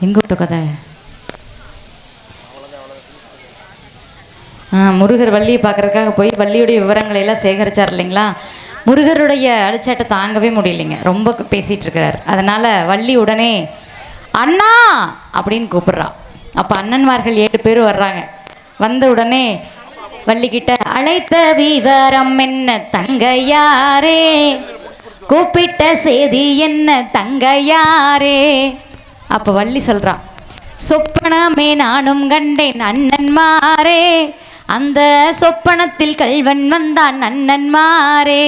எங்க கதை? முருகர் வள்ளியை பார்க்கறதுக்காக போய் வள்ளியுடைய விவரங்களை எல்லாம் சேகரிச்சார் இல்லைங்களா? முருகருடைய அழிச்சாட்டை தாங்கவே முடியலைங்க. ரொம்ப பேசிகிட்டு பேசிட்டு இருக்கிறார். அதனால வள்ளி உடனே அண்ணா! அப்படின்னு கூப்பிடுறா. அப்போ அண்ணன்மார்கள் ஏழு பேர் வர்றாங்க. வந்த உடனே வள்ளிக்கிட்ட அழைத்த விவரம் என்ன தங்கையாரே? கூப்பிட்ட செய்தி என்ன தங்கையாரே? அப்போ வள்ளி சொல்கிறான் சொப்பனமே நானும் கண்டேன் அண்ணன்மாரே அந்த சொப்பனத்தில் கல்வன் வந்தான் அண்ணன்மாரே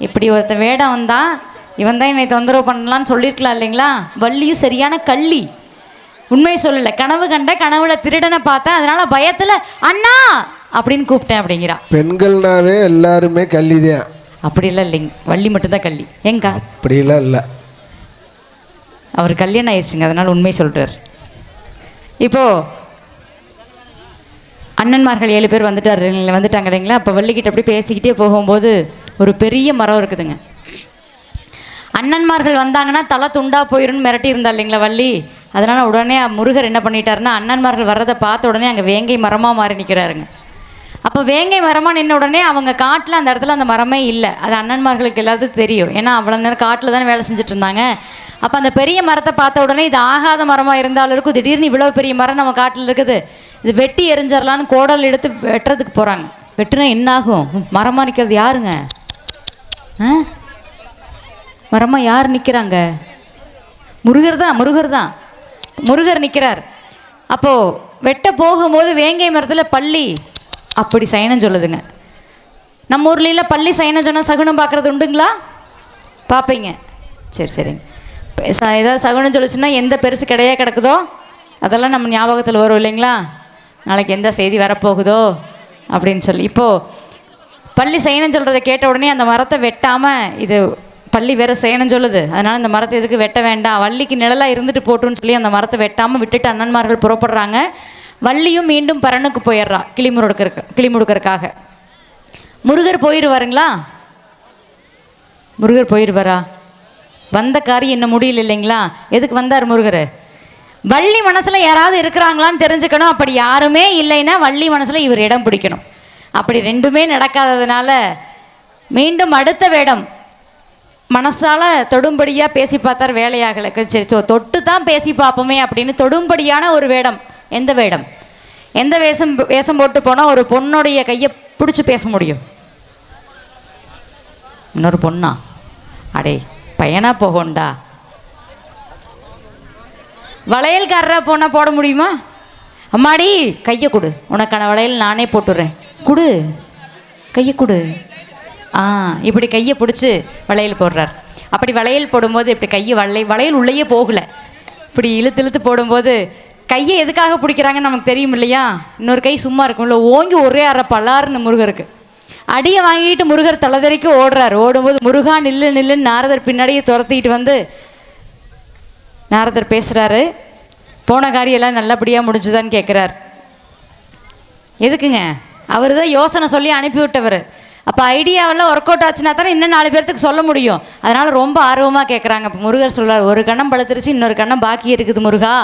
இப்படி ஒருத்த வேடம் வந்தான் இவன் தான் என்னை தொந்தரவு பண்ணலான்னு சொல்லியிருக்கலாம் இல்லைங்களா? வள்ளியும் சரியான கள்ளி. உண்மை சொல்லலை கனவு கண்ட கனவுல திருடனை பார்த்தேன் அதனால பயத்தில் அண்ணா! அப்படின்னு கூப்பிட்டேன் அப்படிங்கிறான் பெண்கள்னாவே எல்லாருமே கல்லிதான் அப்படி இல்லை இல்லைங்க. வள்ளி மட்டும்தான் கள்ளி. எங்கா அப்படிலாம் இல்லை. அவர் கல்யாணம் ஆயிடுச்சுங்க அதனால் உண்மை சொல்கிறார் இப்போ அண்ணன்மார்கள் ஏழு பேர் வந்துட்டாரு வந்துட்டாங்க இல்லைங்களா? அப்போ வள்ளிக்கிட்ட அப்படி பேசிக்கிட்டே போகும்போது ஒரு பெரிய மரம் இருக்குதுங்க. அண்ணன்மார்கள் வந்தாங்கன்னா தலை துண்டா போயிருன்னு மிரட்டி இருந்தா இல்லைங்களா வள்ளி? அதனால உடனே முருகர் என்ன பண்ணிட்டாருன்னா அண்ணன்மார்கள் வர்றதை பார்த்த உடனே அங்கே வேங்கை மரமாக மாறி நிற்கிறாருங்க அப்போ வேங்கை மரமாக நின்ன உடனே அவங்க காட்டில் அந்த இடத்துல அந்த மரமே இல்லை. அது அண்ணன்மார்களுக்கு எல்லாத்துக்கும் தெரியும். ஏன்னா அவ்வளோ நேரம் காட்டில் தானே வேலை செஞ்சுட்டு இருந்தாங்க. அப்போ அந்த பெரிய மரத்தை பார்த்த உடனே இது ஆகாத மரமாக இருந்தாலும் இருக்கும். திடீர்னு இவ்வளோ பெரிய மரம் நம்ம காட்டில் இருக்குது. இது வெட்டி எரிஞ்சிடலான்னு கோடல் எடுத்து வெட்டுறதுக்கு போகிறாங்க வெட்டுனா என்ன ஆகும் மரமாக நிற்கிறது யாருங்க? ஆ? மரமாக யார் நிற்கிறாங்க முருகர் தான் முருகர் தான். முருகர் நிற்கிறார் அப்போது வெட்ட போகும்போது வேங்கை மரத்தில் பள்ளி அப்படி சயனம் சொல்லுதுங்க. நம்ம ஊர்லாம் பள்ளி சயனம் சொன்னால் சகுனம் பார்க்குறது உண்டுங்களா? பார்ப்பீங்க சரி சரிங்க. ஏதாவது சகுனம் சொல்லிச்சுன்னா எந்த பெருசு கிடையா கிடக்குதோ? அதெல்லாம் நம்ம ஞாபகத்தில் வரும் இல்லைங்களா? நாளைக்கு எந்த செய்தி வரப்போகுதோ? அப்படின்னு சொல்லி. இப்போது பள்ளி செய்யணும் சொல்கிறத கேட்ட உடனே அந்த மரத்தை வெட்டாமல் இது பள்ளி வேற செய்யணும் சொல்லுது. அதனால் இந்த மரத்தை எதுக்கு வெட்ட வேண்டாம்? வள்ளிக்கு நிழலாக இருந்துட்டு போட்டுன்னு சொல்லி அந்த மரத்தை வெட்டாமல் விட்டுட்டு அண்ணன்மார்கள் புறப்படுறாங்க. வள்ளியும் மீண்டும் பரனுக்கு போயிடுறா கிளி முடுக்கறக்கு கிளி முடுக்கறக்காக முருகர் போயிடுவாருங்களா முருகர் போயிடுவாரா வந்த காரியம் இன்னும் முடியல இல்லைங்களா? எதுக்கு வந்தார் முருகர்? வள்ளி மனசில் யாராவது இருக்கிறாங்களான்னு தெரிஞ்சுக்கணும். அப்படி யாருமே இல்லைன்னா வள்ளி மனசில் இவர் இடம் பிடிக்கணும். அப்படி ரெண்டுமே நடக்காததுனால மீண்டும் அடுத்த வேடம். மனசால் தொடும்படியாக பேசி பார்த்தார் வேலையாகலை சரி தொட்டு தான் பேசி பார்ப்போமே அப்படின்னு தொடும்படியான ஒரு வேடம். எந்த வேடம்? எந்த வேஷம் வேஷம் போட்டு போனால் ஒரு பொண்ணுடைய கையை பிடிச்சி பேச முடியும்? இன்னொரு பொண்ணா? அடே பையனாக போகண்டா. வளையல்காரராக போனால் போட முடியுமா? அம்மாடி கையை கொடு. உனக்கான வளையல் நானே போட்டுடுறேன் கொடு. கையை கொடு. ஆ இப்படி கையை பிடிச்சி வளையல் போடுறார். அப்படி வளையல் போடும்போது இப்படி கையை வளை வளையல் உள்ளேயே போகலை. இப்படி இழுத்து இழுத்து போடும்போது கையை எதுக்காக பிடிக்கிறாங்கன்னு நமக்கு தெரியும் இல்லையா இன்னொரு கை சும்மா இருக்கும்ல ஓங்கி ஒரே அரை பல்லாருன்னு முருகருக்கு அடியை வாங்கிட்டு முருகர் தலைதறிக்கு ஓடுறார். ஓடும்போது முருகா நில்லு நில்லுன்னு நாரதர் பின்னாடியே துரத்திட்டு வந்து நாரதர் பேசுகிறாரு போன காரியெல்லாம் நல்லபடியாக முடிஞ்சுதான்னு கேட்குறார் எதுக்குங்க? அவர் தான் யோசனை சொல்லி அனுப்பி விட்டவர் அப்போ ஐடியாவெல்லாம் ஒர்க் அவுட் ஆச்சுன்னா தானே இன்னும் நாலு பேர்த்துக்கு சொல்ல முடியும். அதனால் ரொம்ப ஆர்வமாக கேட்குறாங்க இப்போ முருகர் சொல்கிறார் ஒரு கண்ணம் பழுத்துருச்சு இன்னொரு கண்ணம் பாக்கி இருக்குது முருகா.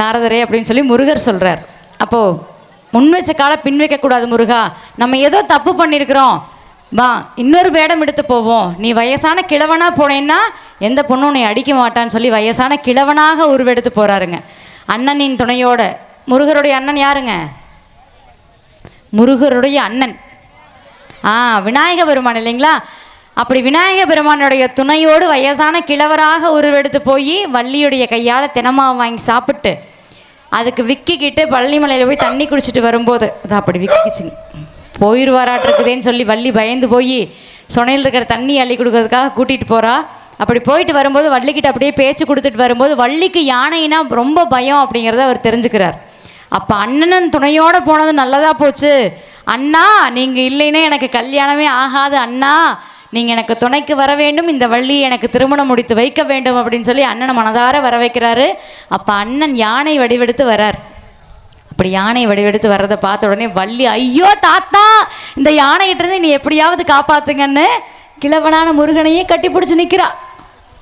நாரதரே அப்படின்னு சொல்லி முருகர் சொல்கிறார் அப்போது முன் வச்ச காலை பின் வைக்கக்கூடாது முருகா. நம்ம ஏதோ தப்பு பண்ணியிருக்கிறோம் வா இன்னொரு வேடம் எடுத்து போவோம். நீ வயசான கிழவனாக போனேன்னா எந்த பொண்ணும் உன்னை அடிக்க மாட்டான்னு சொல்லி வயசான கிழவனாக உருவெடுத்து போகிறாருங்க அண்ணனின் துணையோட. முருகருடைய அண்ணன் யாருங்க? முருகருடைய அண்ணன். ஆ விநாயக பெருமான் இல்லைங்களா? அப்படி விநாயக பெருமானுடைய துணையோடு வயசான கிழவராக உருவெடுத்து போய் வள்ளியுடைய கையால் தினமாவை வாங்கி சாப்பிட்டு அதுக்கு விக்கிக்கிட்டு பள்ளிமலையில் போய் தண்ணி குடிச்சிட்டு வரும்போது அது அப்படி விக்கிச்சுங்க போயிடுவாராட்டிருக்குதேன்னு சொல்லி வள்ளி பயந்து போய் சொனையில் இருக்கிற தண்ணி அள்ளி கொடுக்கறதுக்காக கூட்டிகிட்டு போகிறா அப்படி போயிட்டு வரும்போது வள்ளிக்கிட்ட அப்படியே பேச்சு கொடுத்துட்டு வரும்போது வள்ளிக்கு யானைனா ரொம்ப பயம் அப்படிங்கிறத அவர் தெரிஞ்சுக்கிறார். அப்போ அண்ணனன் துணையோடு போனது நல்லதாக போச்சு. அண்ணா நீங்கள் இல்லைன்னா எனக்கு கல்யாணமே ஆகாது அண்ணா. நீங்கள் எனக்கு துணைக்கு வர வேண்டும் இந்த வள்ளி எனக்கு திருமணம் முடித்து வைக்க வேண்டும் அப்படின்னு சொல்லி அண்ணனை மனதார வர வைக்கிறாரு அப்போ அண்ணன் யானை வடிவெடுத்து வரார். அப்படி யானை வடிவெடுத்து வர்றதை பார்த்த உடனே வள்ளி ஐயோ தாத்தா இந்த யானைகிட்டேருந்து நீ எப்படியாவது காப்பாத்துங்கன்னு கிழவனான முருகனையே கட்டி பிடிச்சி நிற்கிறா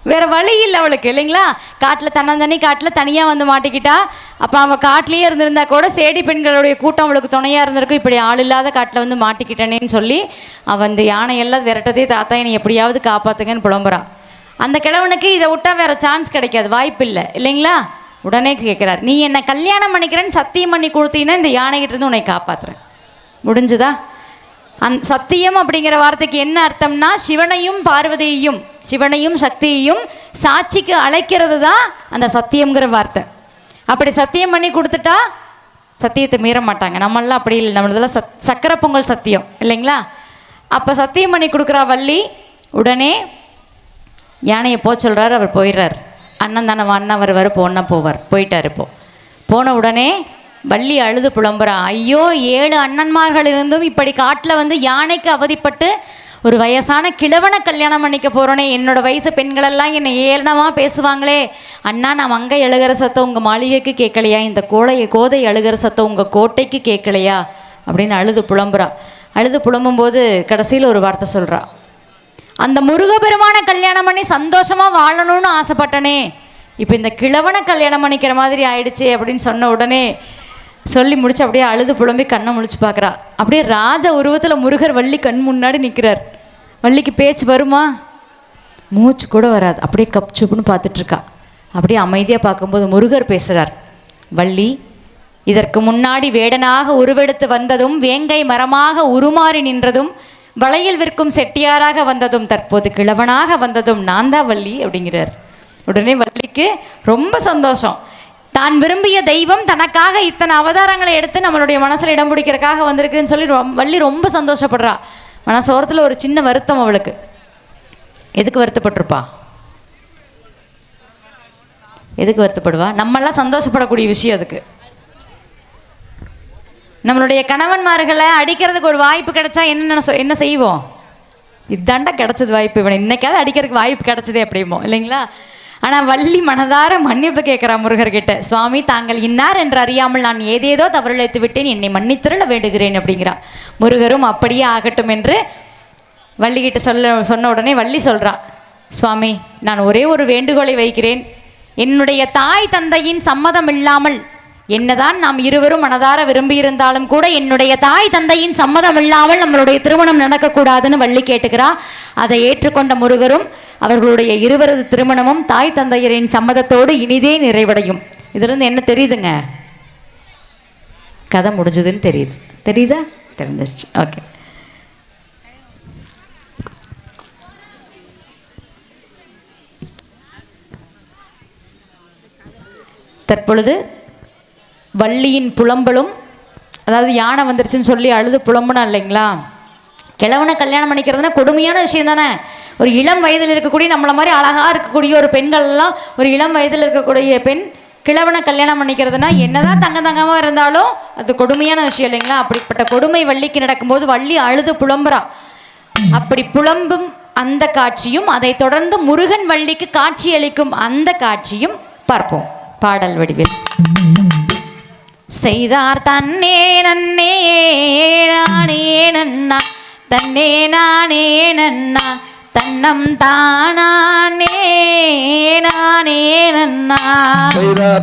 வேற வழி இல்லை அவளுக்கு இல்லைங்களா? காட்டில் தன்னந்தனி காட்டில் தனியாக வந்து மாட்டிக்கிட்டா. அப்போ அவள் காட்டிலேயே இருந்திருந்தா கூட சேடி பெண்களுடைய கூட்டம் அவளுக்கு துணையாக இருந்திருக்கும். இப்படி ஆள் இல்லாத காட்டில் வந்து மாட்டிக்கிட்டேனேன்னு சொல்லி அவள் அந்த யானையெல்லாம் விரட்டதே தாத்தா என்னை எப்படியாவது காப்பாற்றுங்கன்னு புலம்புறான் அந்த கிழவனுக்கு இதை விட்டா வேற சான்ஸ் கிடைக்காது வாய்ப்பு இல்லை இல்லைங்களா? உடனே கேட்குறாரு நீ என்னை கல்யாணம் பண்ணிக்கிறேன்னு சத்தியம் பண்ணி கொடுத்தீங்கன்னா இந்த யானைகிட்டேருந்து உன்னை காப்பாற்றுறேன் முடிஞ்சுதா? அந் சத்தியம் அப்படிங்கிற வார்த்தைக்கு என்ன அர்த்தம்னா சிவனையும் பார்வதியையும் சிவனையும் சக்தியையும் சாட்சிக்கு அழைக்கிறது தான் அந்த சத்தியம்ங்கிற வார்த்தை. அப்படி சத்தியம் பண்ணி கொடுத்துட்டா சத்தியத்தை மீற மாட்டாங்க. நம்மளாம் அப்படி இல்லை. நம்மளதெல்லாம் சத் சக்கரை பொங்கல் சத்தியம் இல்லைங்களா? அப்போ சத்தியம் பண்ணி கொடுக்குறா வள்ளி உடனே யானையை போக சொல்கிறாரு அவர் போயிடுறார். அண்ணன் தானே அண்ணன் வருவார் போனால் போவார். போயிட்டார் இப்போது போன உடனே வள்ளி அழுது புலம்புறா. ஐயோ ஏழு அண்ணன்மார்கள் இருந்தும் இப்படி காட்டில் வந்து யானைக்கு அவதிப்பட்டு ஒரு வயசான கிழவனை கல்யாணம் பண்ணிக்க போகிறோனே என்னோடய வயசு பெண்களெல்லாம் என்னை ஏளனமாக பேசுவாங்களே. அண்ணா நான் அங்கே எழுகிற சத்தம் உங்கள் மாளிகைக்கு கேட்கலையா? இந்த கோடை கோதை எழுகிற சத்தம் உங்கள் கோட்டைக்கு கேட்கலையா? அப்படின்னு அழுது புலம்புறா. அழுது புலம்பும்போது கடைசியில் ஒரு வார்த்தை சொல்கிறா அந்த முருகபெருமான கல்யாணம் பண்ணி சந்தோஷமாக வாழணும்னு ஆசைப்பட்டனே. இப்போ இந்த கிழவனை கல்யாணம் பண்ணிக்கிற மாதிரி ஆயிடுச்சு அப்படின்னு சொன்ன உடனே சொல்லி முடிச்சு அப்படியே அழுது புலம்பி கண்ணை முடிச்சு பார்க்குறா. அப்படியே ராஜ உருவத்தில் முருகர் வள்ளி கண் முன்னாடி நிற்கிறார் வள்ளிக்கு பேச்சு வருமா? மூச்சு கூட வராது. அப்படியே கப் சுப்புன்னு பார்த்துட்டு அப்படியே அமைதியாக பார்க்கும்போது முருகர் பேசுகிறார் வள்ளி இதற்கு முன்னாடி வேடனாக உருவெடுத்து வந்ததும் வேங்கை மரமாக உருமாறி நின்றதும் வளையல் விற்கும் செட்டியாராக வந்ததும் தற்போது கிழவனாக வந்ததும் நான் தான் வள்ளி அப்படிங்கிறார். உடனே வள்ளிக்கு ரொம்ப சந்தோஷம். தான் விரும்பிய தெய்வம் தனக்காக இத்தனை அவதாரங்களை எடுத்து நம்மளுடைய மனசில் இடம் பிடிக்கிறக்காக வந்திருக்குன்னு சொல்லி வள்ளி ரொம்ப சந்தோஷப்படுறா. மனசோரத்தில் ஒரு சின்ன வருத்தம் அவளுக்கு. எதுக்கு வருத்தப்பட்டிருப்பா? எதுக்கு வருத்தப்படுவா? நம்மெல்லாம் சந்தோஷப்படக்கூடிய விஷயம் அதுக்கு. நம்மளுடைய கணவன்மார்களை அடிக்கிறதுக்கு ஒரு வாய்ப்பு கிடைச்சா என்ன என்ன செய்வோம்? இதாண்டா கிடைச்சது வாய்ப்பு இவனை. இன்னைக்காவது அடிக்கிறதுக்கு வாய்ப்பு கிடைச்சதே அப்படிமோ இல்லைங்களா? ஆனால் வள்ளி மனதார மன்னிப்பு கேட்குறா முருகர்கிட்ட. சுவாமி தாங்கள் இன்னார் என்று அறியாமல் நான் ஏதேதோ தவறிழைத்து விட்டேன். என்னை மன்னித்திருள வேண்டுகிறேன் அப்படிங்கிறா. முருகரும் அப்படியே ஆகட்டும் என்று வள்ளிகிட்ட சொல்ல சொன்ன உடனே வள்ளி சொல்கிறான் சுவாமி நான் ஒரே ஒரு வேண்டுகோளை வைக்கிறேன். என்னுடைய தாய் தந்தையின் சம்மதம் இல்லாமல் என்னதான் நாம் இருவரும் மனதார விரும்பியிருந்தாலும் கூட என்னுடைய தாய் தந்தையின் சம்மதம் இல்லாமல் நம்மளுடைய திருமணம் நடக்கக்கூடாதுன்னு வள்ளி கேட்டுக்கிறா. அதை ஏற்றுக்கொண்ட முருகரும் அவர்களுடைய இருவரது திருமணமும் தாய் தந்தையரின் சம்மதத்தோடு இனிதே நிறைவடையும். இதிலிருந்து என்ன தெரியுதுங்க? கதை முடிஞ்சதுன்னு தெரியுது. தெரியுதா? தெரிஞ்சிருச்சு. ஓகே தற்பொழுது வள்ளியின் புலம்பலும் அதாவது யானை வந்துருச்சுன்னு சொல்லி அழுது புலம்புனா இல்லைங்களா? கிழவனை கல்யாணம் பண்ணிக்கிறதுனா கொடுமையான விஷயம் தானே. ஒரு இளம் வயதில் இருக்கக்கூடிய நம்மளை மாதிரி அழகாக இருக்கக்கூடிய ஒரு பெண்கள்லாம் ஒரு இளம் வயதில் இருக்கக்கூடிய பெண் கிழவனை கல்யாணம் பண்ணிக்கிறதுனா என்னதான் தங்க தங்கமாக இருந்தாலும் அது கொடுமையான விஷயம் இல்லைங்களா? அப்படிப்பட்ட கொடுமை வள்ளிக்கு நடக்கும்போது வள்ளி அழுது புலம்புறா. அப்படி புலம்பும் அந்த காட்சியும் அதை தொடர்ந்து முருகன் வள்ளிக்கு காட்சியளிக்கும் அந்த காட்சியும் பார்ப்போம். பாடல் வடிவில். செய்தார் தன்னே நன்னே நானே நன்னா தன்னே நானே நன்னா தன்னம் தானானே நானே நன்னா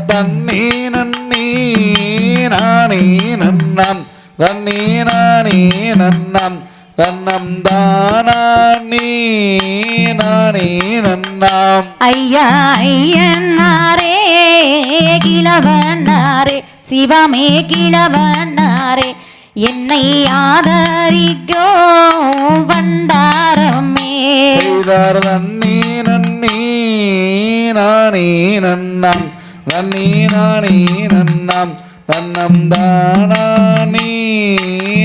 தன்னே நன்னே நானே நன்னாம் தன்னே நானே நன்னாம் தன்னம் தானே நானே நன்னாம் ஐயா ஐயன்னாரே கிழவனாரே சிவமே கிழவனாரே என்னை ஆதரிக்கோ வண்டாரமே செய்தார் தன்னே நன்னே நானே நன்னாம். தன்னே நானே நன்னாம். தன்னம் தானே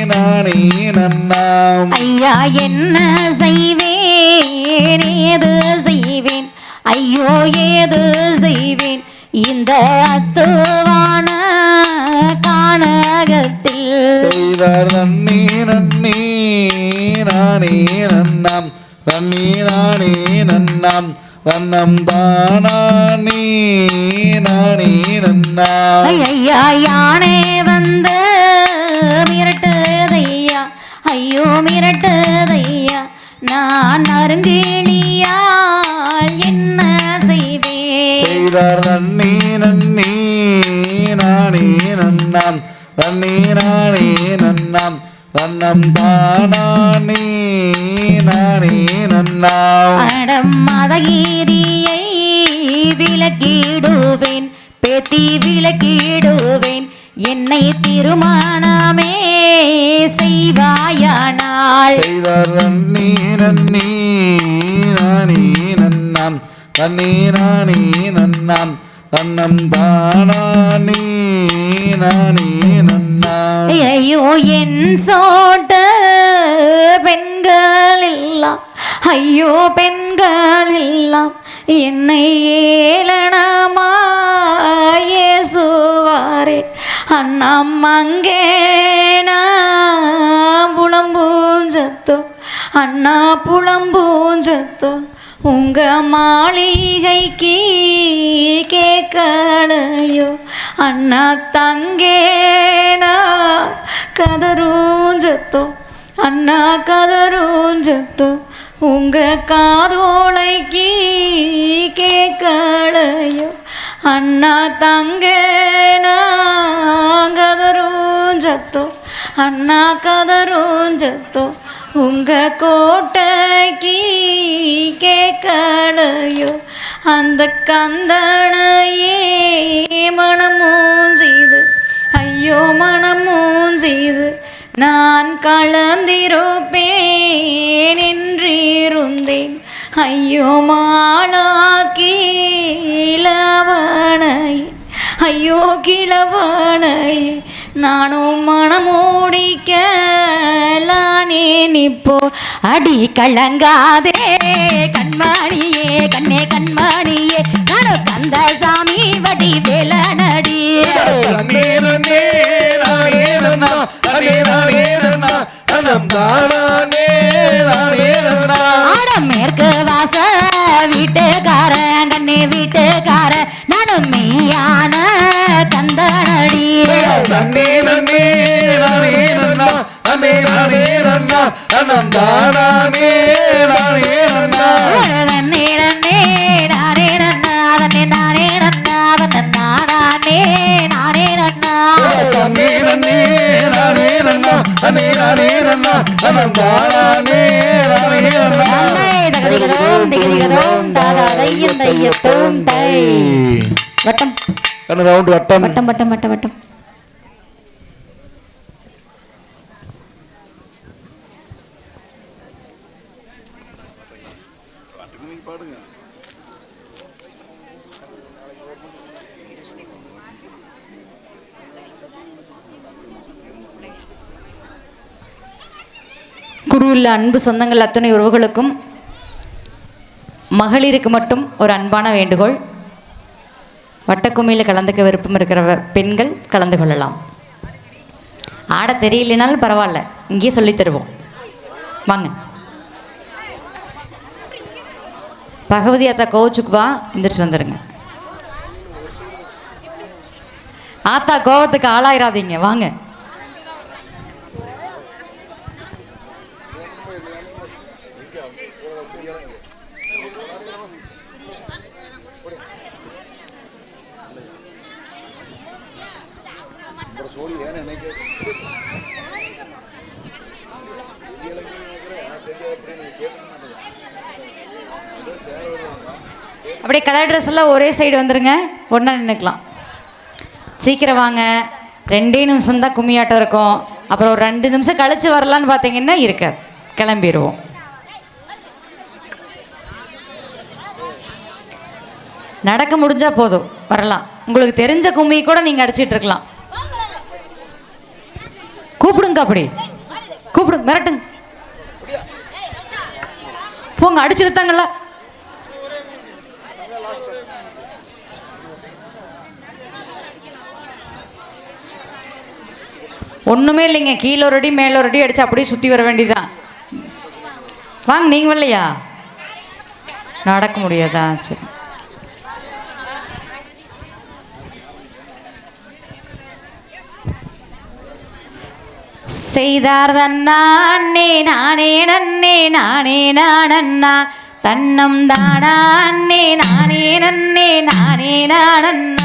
நானே நன்னாம். ஐயா என்ன செய்வேன்? ஏது செய்வேன்? ஐயோ ஏது செய்வேன்? இந்த அத்துவான காணகத்தில் செய்தார் நன்னே நன்னே நானே நன்னாம். தன்னே நானே நன்னாம். தன்னம் தானே நானே நன்னாம். ஐயா யானே வந்து மிரட்டுதையா? ஐயோ மிரட்டுதையா? நான் அருங்கிலியால் என்ன செய்தார் நானே நன்னாம் தன்னே நானே நன்னாம் தன்னம் தானே நானே நன்னாம் ஐயோ என் சோட்ட பெண்கள் எல்லாம் ஐயோ பெண்கள் எல்லாம் என்னை ஏளனமாயேசுவாரே அண்ணம் அங்கே நான் புலம்பூஞ்சத்தோ அண்ணா புலம்பூஞ்சத்தோ உங்க மாளிகைக்கு கேட்கலையோ? அண்ணா தங்கேனா கதரூஞ்சத்தோ அண்ணா கதரூஞ்சத்தோ உங்க காதோலைக்கு கேட்கலையோ? அண்ணா தங்கேனா கதரூஞ்சத்தோ அண்ணா கதரூஞ்சத்தோ உங்க கோட்டைக்கு கேட்கலையோ அந்த கந்தனையே மனமும் செய்து ஐயோ மனமும் செய்து நான் கலந்திருப்பேன் என்றிருந்தேன். ஐயோ மாலாக்கி இளவனை ஐயோ கிழவனை. நானும் மனமூடிக்கலானே நிப்போ அடி கலங்காதே கண்மணியே கண்ணே கண்மணியே நானு கந்த சாமி வடி வேலனடி நன்னே ஆட மேற்கு வாச வீட்டுக்கார கண்ணே வீட்டுக்கார நானும் மெய்யான கந்தனடி நன்னே நன்னே நானே நன்னா தன்னே நானே நன்னா தன்னம் தானே நானே நன்னே. நானே நன்னா தன்னே நானே நன்னா. தன்னா நானே நானே நன்னே. நானே நானே தன்னம் தானே நானே நன்னா. நன்னை தகதிகதோம் திகதிகதோம் தாதா தையம் தையத்தோம் தை வட்டம். கண்ணு ரவுண்ட் வட்டம்? வட்டம் வட்டம் வட்டம் வட்டம். உள்ள அன்பு சொந்தங்கள் அத்தனை உறவுகளுக்கும் மகளிருக்கு மட்டும் ஒரு அன்பான வேண்டுகோள். வட்டக்கும்மியில் கலந்துக்க விருப்பம் இருக்கிற பெண்கள் கலந்து கொள்ளலாம். ஆட தெரியலனாலும் பரவாயில்ல இங்கேயே சொல்லித் தருவோம். வாங்க. பகவதி அத்தா கோவச்சுக்குவா எந்திரிச்சு வந்துடுங்க ஆத்தா கோவத்துக்கு ஆளாயிராதீங்க வாங்க. அப்படியே கலர் ட்ரெஸ் எல்லாம் ஒரே சைடு வந்துருங்க. ஒன்றா நின்றுக்கலாம் சீக்கிரம் வாங்க. ரெண்டே நிமிஷம் தான் கும்மியாட்டம் இருக்கும். அப்புறம் ஒரு ரெண்டு நிமிஷம் கழிச்சு வரலான்னு பார்த்தீங்கன்னா இருக்க. கிளம்பிடுவோம் நடக்க முடிஞ்சால் போதும். வரலாம். உங்களுக்கு தெரிஞ்ச கும்மி கூட நீங்கள் அடிச்சிட்டு இருக்கலாம். கூப்பிடுங்க அப்படி. கூப்பிடுங்க மிரட்டுங்க. போங்க அடிச்சு நிறுத்தாங்கல்ல ஒன்றுமே இல்லைங்க கீழே ஒரு அடி மேலே ஒரு அடி அடிச்சு அப்படியே சுற்றி வர வேண்டியதுதான். வாங்க நீங்கள் வரலையா? நடக்க முடியாதா? சரி. செய்தார் தன்னே நானே நன்னே நானே நானண்ணா. தன்னம் தானே நானே நன்னே நானே நானண்ணா.